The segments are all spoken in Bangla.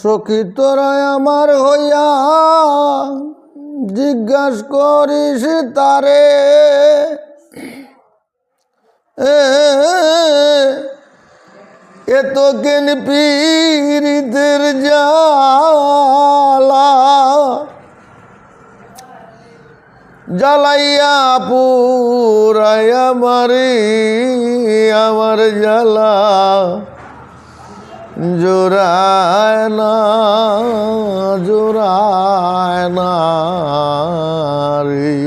সখী তোরাই আমার হইয়া জিজ্ঞাস করিস তারে। এত কেন পীড়িতের জালা জ্বালাইয়া পুরাই আমারি আমার জ্বালা? জোড়ায় না জোড়ায় না রে।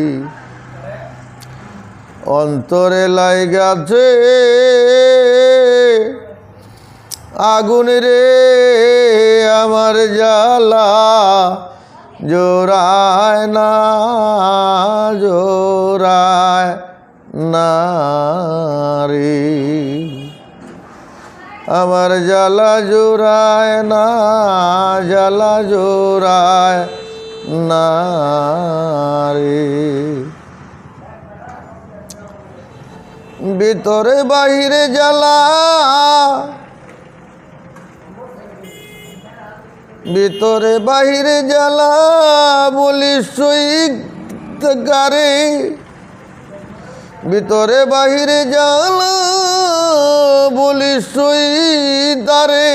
অন্তরে লাইগাছে আগুন রে, আমার জ্বালা জোড়ায় না জোড়ায় না। আমার জ্বালা জোড়ায়, না জ্বালা জোড়ায়, না রে। ভিতরে বাহিরে জ্বালা, ভিতরে বাহিরে জ্বালা, বলি সৈত গারে। ভিতরে বাহিরে জ্বালা বলি সৈতারে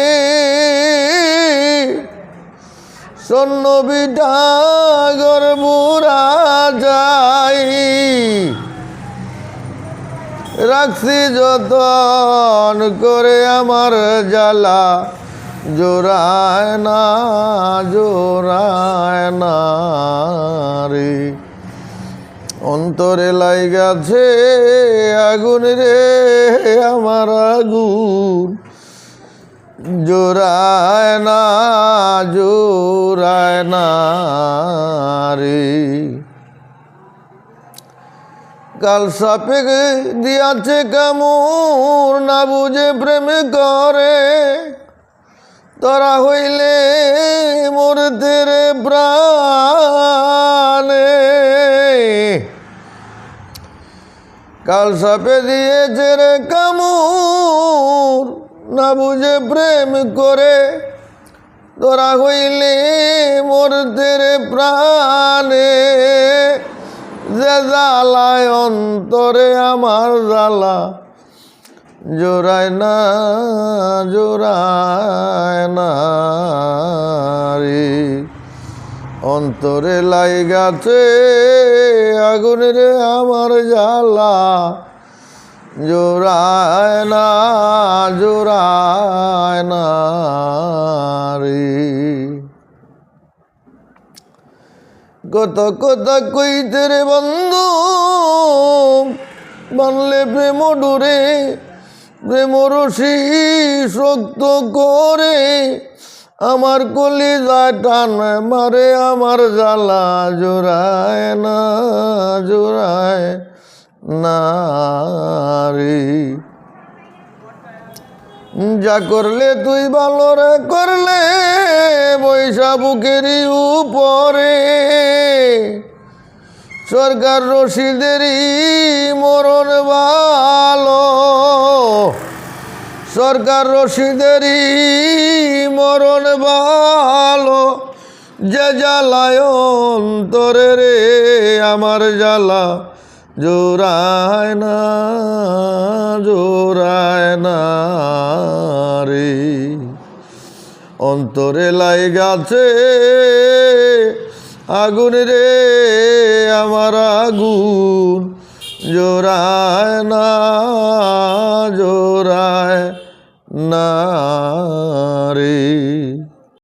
সন্ন বিডাগর বুড়া যাই। রাখছি যতন করে আমার জ্বালা, জোড়ায় না জোড়ায় না রে। অন্তরে লাইগাছে আগুন রে, আমার আগুন। জোড়ায় না জোড়ায় না রে। কাল সাপে দিয়াছে কামুর, না বুঝে প্রেম করে। তোরা হইলে মরতে রে প্রাণে। কাল সাপে দিয়েছে রে কামুর, না বুঝে প্রেম করে। তোরা হইলে মরতে রে প্রাণে। যে জ্বালায় অন্তরে আমার জ্বালা, জোড়ায় না জোড়ায় না অন্তরে লাইগাছে আগুন রে আমার জ্বালা। জোড়ায় না জোড়ায় না রে। কত কথা কইতে রে বন্ধু, বানলে প্রেম ডুরে, প্রেম রশি শক্ত করে আমার কলি টান মারে আমার জ্বালা জোড়ায়, না জোড়ায়, না রে। যা করলে তুই ভালো রে, করলে বৈশা বুকেরই উপরে। সরকার রশিদেরই মরণ ভালো। সরকার রশিদেরই মরণ ভালো। যে জ্বালায় অন্তরে রে, আমার জ্বালা জোরায় না জোরায় না রে। অন্তরে লাই গাছে আগুন রে, আমার আগুন জোড়ায় না, জোড়ায় না